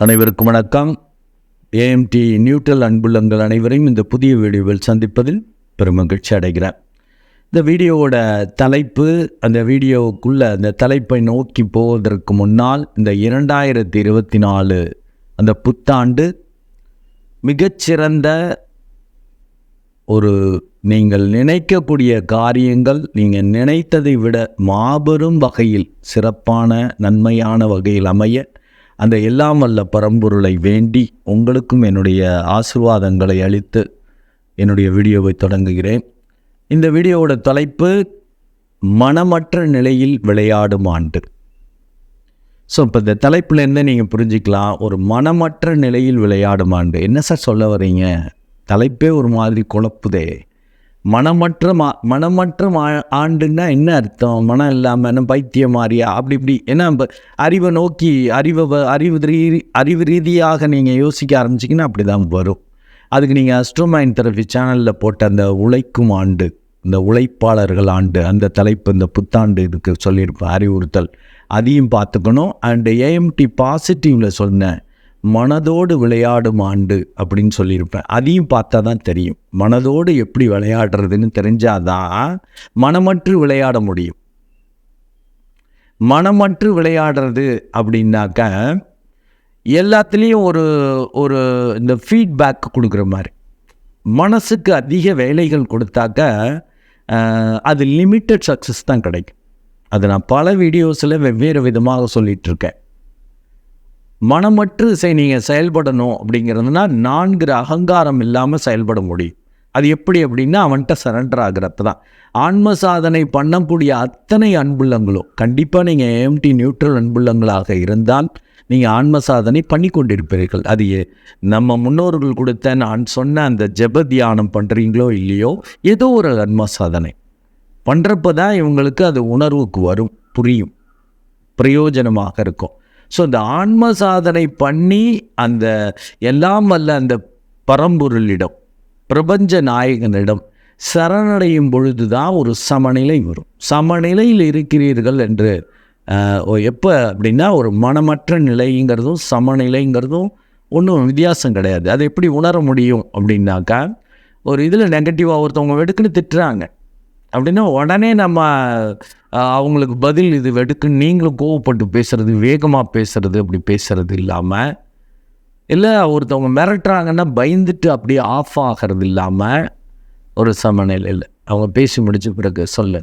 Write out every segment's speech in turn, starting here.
அனைவருக்கும் வணக்கம். AMD neutral அன்புள்ளங்கள் அனைவரையும் இந்த புதிய வீடியோவில் சந்திப்பதில் பெருமகிழ்ச்சி அடைகிறேன். இந்த வீடியோவோட தலைப்பு அந்த வீடியோவுக்குள்ளே அந்த தலைப்பை நோக்கி போவதற்கு முன்னால் இந்த இரண்டாயிரத்தி இருபத்தி நாலு அந்த புத்தாண்டு மிகச்சிறந்த ஒரு நீங்கள் நினைக்கக்கூடிய காரியங்கள் நீங்கள் நினைத்ததை விட மாபெரும் வகையில் சிறப்பான நன்மையான வகையில் அமைய அந்த எல்லாம் வல்ல பரம்பொருளை வேண்டி உங்களுக்கும் என்னுடைய ஆசிர்வாதங்களை அளித்து என்னுடைய வீடியோவை தொடங்குகிறேன். இந்த வீடியோவோட தலைப்பு மனமற்ற நிலையில் விளையாடும் ஆண்டு. ஸோ இப்போ இந்த தலைப்பிலேருந்தே நீங்கள் புரிஞ்சுக்கலாம் ஒரு மனமற்ற நிலையில் விளையாடும் ஆண்டு. என்ன சார் சொல்ல வர்றீங்க? தலைப்பே ஒரு மாதிரி குழப்புதே. மனமற்ற மா மனமற்ற மா ஆண்டுன்னா என்ன அர்த்தம்? மனம் இல்லாமல் என்ன பைத்தியம் மாறியா அப்படி இப்படி. ஏன்னா இப்ப அறிவை நோக்கி அறிவை வ- அறிவு ரீ அறிவு ரீதியாக நீங்கள் யோசிக்க ஆரம்பிச்சிங்கன்னா அப்படி தான் வரும். அதுக்கு நீங்கள் அஸ்ட்ரோமைன் தெரபி சேனலில் போட்ட அந்த உழைக்கும் ஆண்டு இந்த உழைப்பாளர்கள் ஆண்டு அந்த தலைப்பு இந்த புத்தாண்டு இதுக்கு சொல்லியிருப்பேன் அறிவுறுத்தல். அதையும் பார்த்துக்கணும். அண்டு ஏஎம்டி பாசிட்டிவில் சொன்னேன். மனதோடு விளையாடும் ஆண்டு அப்படின்னு சொல்லியிருப்பேன். அதையும் பார்த்தா தான் தெரியும். மனதோடு எப்படி விளையாடுறதுன்னு தெரிஞ்சாதான் மனமற்று விளையாட முடியும். மனமற்று விளையாடுறது அப்படின்னாக்க எல்லாத்துலேயும் ஒரு ஒரு இந்த ஃபீட்பேக் கொடுக்குற மாதிரி. மனசுக்கு அதிக வேலைகள் கொடுத்தாக்க அது லிமிட்டட் சக்ஸஸ் தான் கிடைக்கும். அது நான் பல வீடியோஸில் வெவ்வேறு விதமாக சொல்லிகிட்ருக்கேன் மனமற்று இசை நீங்கள் செயல்படணும் அப்படிங்கிறதுனா நான்கிற அகங்காரம் இல்லாமல் செயல்பட முடியும். அது எப்படி அப்படின்னா அவன்கிட்ட சரண்டர் ஆகிறப்ப தான். ஆன்ம சாதனை பண்ணக்கூடிய அத்தனை அன்புள்ளங்களும் கண்டிப்பாக நீங்கள் ஏஎம்டி நியூட்ரல் அன்புள்ளங்களாக இருந்தால் நீங்கள் ஆன்ம சாதனை பண்ணி கொண்டிருப்பீர்கள். அது நம்ம முன்னோர்கள் கொடுத்த நான் சொன்ன அந்த ஜெப தியானம் பண்ணுறீங்களோ இல்லையோ ஏதோ ஒரு ஆன்ம சாதனை. பண்ணுறப்ப தான் இவங்களுக்கு அது உணர்வுக்கு வரும் புரியும் பிரயோஜனமாக இருக்கும். ஸோ இந்த ஆன்ம சாதனை பண்ணி அந்த எல்லாம் வல்ல அந்த பரம்பொருளிடம் பிரபஞ்ச நாயகனிடம் சரணடையும் பொழுது தான் ஒரு சமநிலை வரும். சமநிலையில் இருக்கிறீர்கள் என்று ஓ, எப்போ அப்படின்னா ஒரு மனமற்ற நிலைங்கிறதும் சமநிலைங்கிறதும் ஒன்றும் வித்தியாசம் கிடையாது. அதை எப்படி உணர முடியும் அப்படின்னாக்கா ஒரு இதில் நெகட்டிவாக ஒருத்தவங்க வெடுக்குன்னு திட்டுறாங்க. அப்படின்னா உடனே நம்ம அவங்களுக்கு பதில் இது வெடுக்கு நீங்களும் கோவப்பட்டு பேசுகிறது வேகமாக பேசுகிறது அப்படி பேசுகிறது இல்லாமல் இல்லை ஒருத்தவங்க மிரட்டுறாங்கன்னா பயந்துட்டு அப்படியே ஆஃப் ஆகிறது இல்லாமல் ஒரு சமநிலையில். அவங்க பேசி முடிச்ச பிறகு சொல்லு.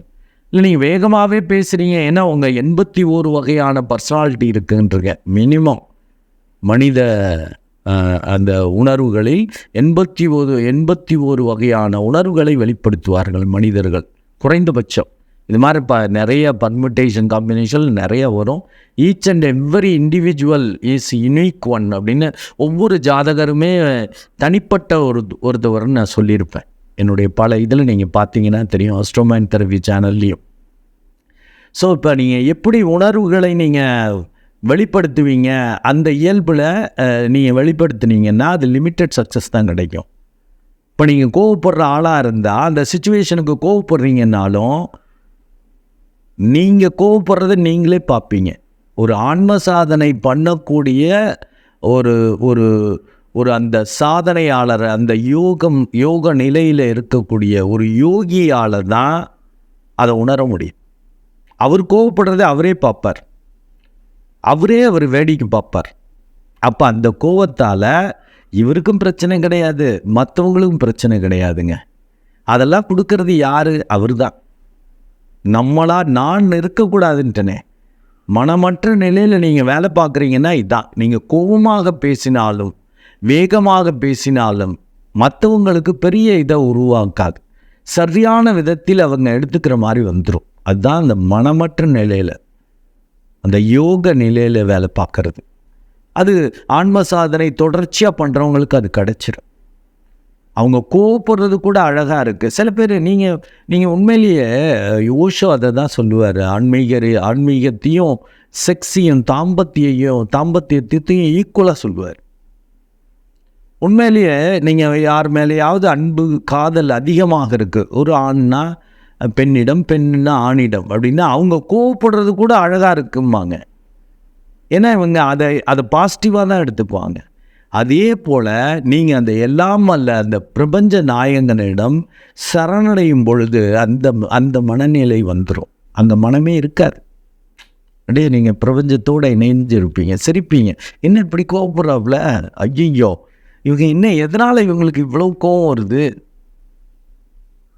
இல்லை நீங்கள் வேகமாகவே பேசுகிறீங்க ஏன்னா உங்கள் எண்பத்தி ஓரு வகையான பர்சனாலிட்டி இருக்குன்றீங்க. மினிமம் மனித அந்த உணர்வுகளில் எண்பத்தி ஒரு எண்பத்தி ஒரு வகையான உணர்வுகளை வெளிப்படுத்துவார்கள் மனிதர்கள். குறைந்தபட்சம். இது மாதிரி இப்போ நிறைய பர்முட்டேஷன் காம்பினேஷன் நிறைய வரும். Each and every individual is unique one அப்படின்னு ஒவ்வொரு ஜாதகருமே தனிப்பட்ட ஒரு ஒருத்தவர்னு நான் சொல்லியிருப்பேன். என்னுடைய பல இதில் நீங்கள் பார்த்தீங்கன்னா தெரியும் அஸ்ட்ரோமேன் தெரபி சேனல்லையும் ஸோ இப்போ நீங்கள் எப்படி உணர்வுகளை நீங்கள் வெளிப்படுத்துவீங்க? அந்த இயல்பில் நீங்கள் வெளிப்படுத்துனீங்கன்னா அது லிமிட்டட் சக்ஸஸ் தான் கிடைக்கும். இப்போ நீங்கள் கோவப்படுற ஆளாக இருந்தால் அந்த சுச்சுவேஷனுக்கு கோவப்படுறீங்கன்னாலும் நீங்கள் கோவப்படுறத நீங்களே பார்ப்பீங்க. ஒரு ஆன்ம சாதனை பண்ணக்கூடிய ஒரு ஒரு ஒரு அந்த சாதனையாளர் அந்த யோகம் யோக நிலையில் இருக்கக்கூடிய ஒரு யோகியாளர் தான் அதை உணர முடியும். அவர் கோவப்படுறதை அவரே பார்ப்பார். அவரே அவர் வேடிக்கை பார்ப்பார். அப்போ அந்த கோவத்தால் இவருக்கும் பிரச்சனை கிடையாது மற்றவங்களுக்கும் பிரச்சனை கிடையாதுங்க. அதெல்லாம் கொடுக்கறது யார்? அவர் தான் நம்மளா நான் இருக்கக்கூடாதுன்ட்டனே மனமற்ற நிலையில் நீங்கள் வேலை பார்க்குறீங்கன்னா இதான். நீங்கள் கோபமாக பேசினாலும் வேகமாக பேசினாலும் மற்றவங்களுக்கு பெரிய இதை உருவாக்காது. சரியான விதத்தில் அவங்க எடுத்துக்கிற மாதிரி வந்துடும் அதுதான் அந்த மனமற்ற நிலையில் அந்த யோக நிலையில் வேலை பார்க்குறது. அது ஆன்ம சாதனை தொடர்ச்சியாக பண்ணுறவங்களுக்கு அது கிடச்சிரும். அவங்க கோவப்படுறது கூட அழகாக இருக்குது சில பேர் நீங்கள் நீங்கள் உண்மையிலேயே ஓஷோ அதை தான் சொல்லுவார். ஆன்மீகர் ஆன்மீகத்தையும் செக்ஸியும் தாம்பத்தியையும் தாம்பத்தியத்தையும் ஈக்குவலாக சொல்லுவார். உண்மையிலேயே நீங்கள் யார் மேலேயாவது அன்பு காதல் அதிகமாக இருக்குது ஒரு ஆண்னா பெண்ணிடம் பெண்ணுன்னா ஆணிடம். அப்படின்னா அவங்க கோவப்படுறது கூட அழகாக இருக்கும்பாங்க. ஏன்னா இவங்க அதை அதை பாசிட்டிவாக தான் எடுத்துக்குவாங்க. அதே போல் நீங்கள் அந்த எல்லாம் அல்ல அந்த பிரபஞ்ச நாயகனிடம் சரணடையும் பொழுது அந்த அந்த மனநிலை வந்துடும் அந்த மனமே இருக்காது. அப்படியே நீங்கள் பிரபஞ்சத்தோடு இணைஞ்சிருப்பீங்க சிரிப்பீங்க. என்ன இப்படி கோவப்படுறாப்புல ஐயோ இவங்க என்ன எதனால் இவங்களுக்கு இவ்வளோ கோவம் வருது?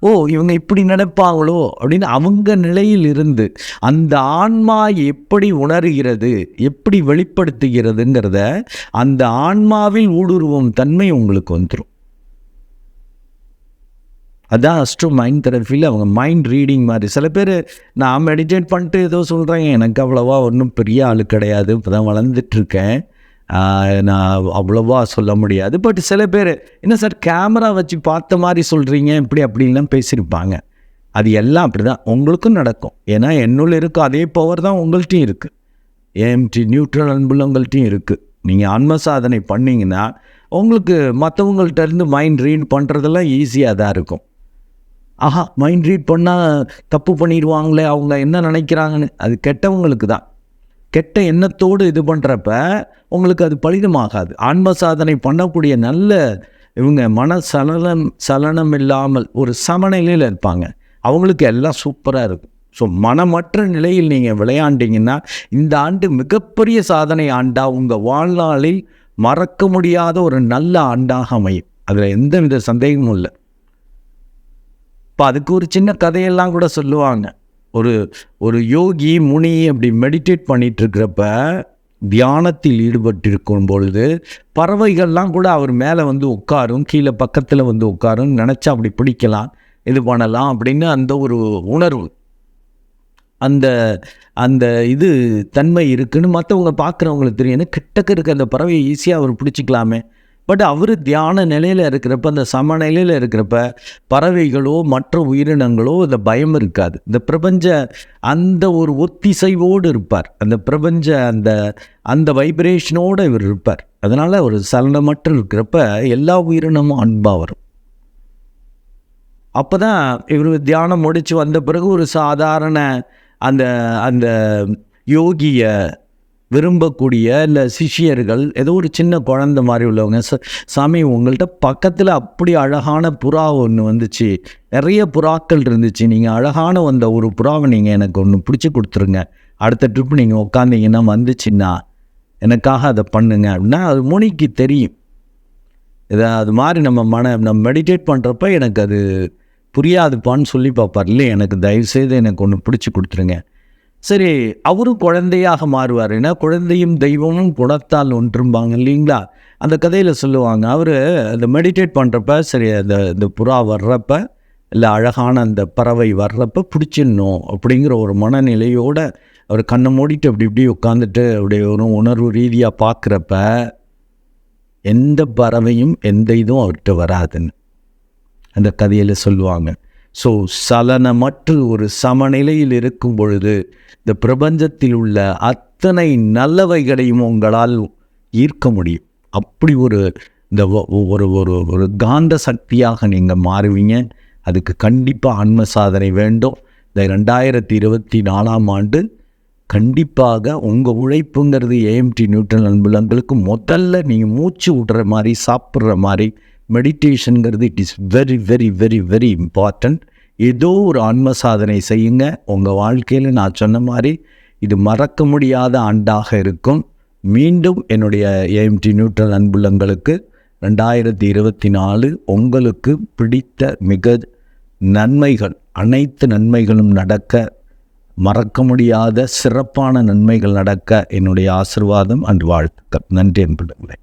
ஓ இவங்க இப்படி நினைப்பாங்களோ அப்படின்னு அவங்க நிலையில் இருந்து அந்த ஆன்மா எப்படி உணர்கிறது எப்படி வெளிப்படுத்துகிறதுங்கிறத அந்த ஆன்மாவில் ஊடுருவும் தன்மை உங்களுக்கு வந்துடும் அதான் அஸ்ட்ரோ மைண்ட் தெரப்பியில் அவங்க மைண்ட் ரீடிங் மாதிரி. சில பேர் நான் மெடிடேட் பண்ணிட்டு ஏதோ சொல்கிறேன் எனக்கு அவ்வளோவா ஒன்றும் பெரிய ஆள் கிடையாது இப்போ தான் வளர்ந்துட்டுருக்கேன் நான் அவ்வளோவா சொல்ல முடியாது. பட் சில பேர் என்ன சார் கேமரா வச்சு பார்த்த மாதிரி சொல்கிறீங்க இப்படி அப்படின்லாம் பேசியிருப்பாங்க. அது எல்லாம் அப்படி தான் உங்களுக்கும் நடக்கும். ஏன்னா என்னுள்ள இருக்கும் அதே பவர் தான் உங்கள்கிட்டையும் இருக்குது ஏஎம்டி நியூட்ரல் அன்புல உங்கள்கிட்டையும் இருக்குது நீங்கள் ஆன்ம சாதனை பண்ணிங்கன்னா உங்களுக்கு மற்றவங்கள்ட்ட இருந்து மைண்ட் ரீட் பண்ணுறதெல்லாம் ஈஸியாக தான் இருக்கும். ஆஹா மைண்ட் ரீட் பண்ணால் தப்பு பண்ணிடுவாங்களே அவங்க என்ன நினைக்கிறாங்கன்னு அது கெட்டவங்களுக்கு தான். கெட்ட எண்ணத்தோடு இது பண்ணுறப்ப உங்களுக்கு அது பலிதமாகாது. ஆன்ம சாதனை பண்ணக்கூடிய நல்ல இவங்க மன சலனம் சலனம் இல்லாமல் ஒரு சமநிலையில் இருப்பாங்க. அவங்களுக்கு எல்லாம் சூப்பராக இருக்கும். ஸோ மனமற்ற நிலையில் நீங்கள் விளையாண்டிங்கன்னா இந்த ஆண்டு மிகப்பெரிய சாதனை ஆண்டாக உங்கள் வாழ்நாளில் மறக்க முடியாத ஒரு நல்ல ஆண்டாக அமையும். அதில் எந்த வித சந்தேகமும் இல்லை. இப்போ அதுக்கு ஒரு சின்ன கதையெல்லாம் கூட சொல்லுவாங்க. ஒரு ஒரு யோகி முனி அப்படி மெடிடேட் பண்ணிகிட்ருக்கிறப்ப தியானத்தில் ஈடுபட்டிருக்கும் பொழுது பறவைகள்லாம் கூட அவர் மேலே வந்து உட்காரும் கீழே பக்கத்தில் வந்து உட்காரும் நினச்சா அப்படி பிடிக்கலாம். இது பண்ணலாம் அப்படின்னு அந்த ஒரு உணர்வு. அந்த அந்த இது தன்மை இருக்குதுன்னு மற்றவங்க பார்க்குறவங்களுக்கு தெரியும். ஏன்னா கிட்டக்க இருக்க அந்த பறவையை ஈஸியாக அவர் பிடிச்சிக்கலாமே. பட் அவர் தியான நிலையில் இருக்கிறப்ப அந்த சமநிலையில் இருக்கிறப்ப பறவைகளோ மற்ற உயிரினங்களோ இந்த பயம் இருக்காது. இந்த பிரபஞ்ச அந்த ஒரு ஒத்திசைவோடு இருப்பார். அந்த பிரபஞ்ச அந்த அந்த வைப்ரேஷனோடு இவர் இருப்பார். அதனால் ஒரு சலனமற்று இருக்கிறப்ப எல்லா உயிரினமும் அன்பாக வரும். அப்போ தான் இவர் தியானம் முடித்து வந்த பிறகு ஒரு சாதாரண அந்த அந்த யோகியை விரும்பக்கூடிய இல்லை சிஷியர்கள் ஏதோ ஒரு சின்ன குழந்த மாதிரி உள்ளவங்க ச சாமி உங்கள்கிட்ட பக்கத்தில் அப்படி அழகான புறா ஒன்று வந்துச்சு. நிறைய புறாக்கள் இருந்துச்சு. நீங்கள் அழகான வந்த ஒரு புறாவை நீங்கள் எனக்கு ஒன்று பிடிச்சி கொடுத்துருங்க. அடுத்த ட்ரிப் நீங்கள் உட்காந்தீங்கன்னா வந்துச்சுன்னா எனக்காக அதை பண்ணுங்க. அப்படின்னா அது முனிக்கு தெரியும். இதை அது மாதிரி நம்ம மன நம்ம மெடிடேட் பண்ணுறப்ப எனக்கு அது புரியாதுப்பான்னு சொல்லி பார்ப்பார். இல்லை எனக்கு தயவுசெய்து எனக்கு ஒன்று பிடிச்சி கொடுத்துருங்க. சரி அவரும் குழந்தையாக மாறுவார் ஏன்னா குழந்தையும் தெய்வமும் குணத்தால் ஒன்றும்பாங்க இல்லைங்களா? அந்த கதையில் சொல்லுவாங்க அவர் அந்த மெடிடேட் பண்ணுறப்ப சரி அந்த இந்த புறா வர்றப்ப இல்லை அழகான அந்த பறவை வர்றப்ப பிடிச்சிடணும் அப்படிங்கிற ஒரு மனநிலையோடு அவர் கண்ணை மூடிட்டு அப்படி இப்படி உட்காந்துட்டு அப்படியே ஒரு உணர்வு ரீதியாக பார்க்குறப்ப எந்த பறவையும் எந்த இதுவும் அவர்கிட்ட வராதுன்னு அந்த கதையில் சொல்லுவாங்க. ஸோ சலனமற்று ஒரு சமநிலையில் இருக்கும் பொழுது இந்த பிரபஞ்சத்தில் உள்ள அத்தனை நல்லவைகளையும் உங்களால் ஈர்க்க முடியும். அப்படி ஒரு இந்த ஒ- ஒரு ஒரு ஒரு காந்த சக்தியாக நீங்கள் மாறுவீங்க. அதுக்கு கண்டிப்பாக ஆன்ம சாதனை வேண்டும். இந்த ரெண்டாயிரத்தி இருபத்தி நாலாம் ஆண்டு கண்டிப்பாக உங்கள் உழைப்புங்கிறது ஏஎம்டி நியூட்ரல் அன்புலங்களுக்கு முதல்ல நீங்கள் மூச்சு விடுற மாதிரி சாப்பிட்ற மாதிரி மெடிடேஷனுங்கிறது it is very very very very important ஏதோ ஒரு ஆன்ம சாதனை செய்யுங்க. உங்கள் வாழ்க்கையில் நான் சொன்ன மாதிரி இது மறக்க முடியாத ஆண்டாக இருக்கும். மீண்டும் என்னுடைய ஏஎம்டி நியூட்ரல் அன்புள்ளங்களுக்கு ரெண்டாயிரத்தி இருபத்தி நாலு உங்களுக்கு பிடித்த மிக நன்மைகள் அனைத்து நன்மைகளும் நடக்க மறக்க முடியாத சிறப்பான நன்மைகள் நடக்க என்னுடைய ஆசிர்வாதம் அன்று வாழ்த்துக்கள். நன்றி அன்புள்ளங்களே.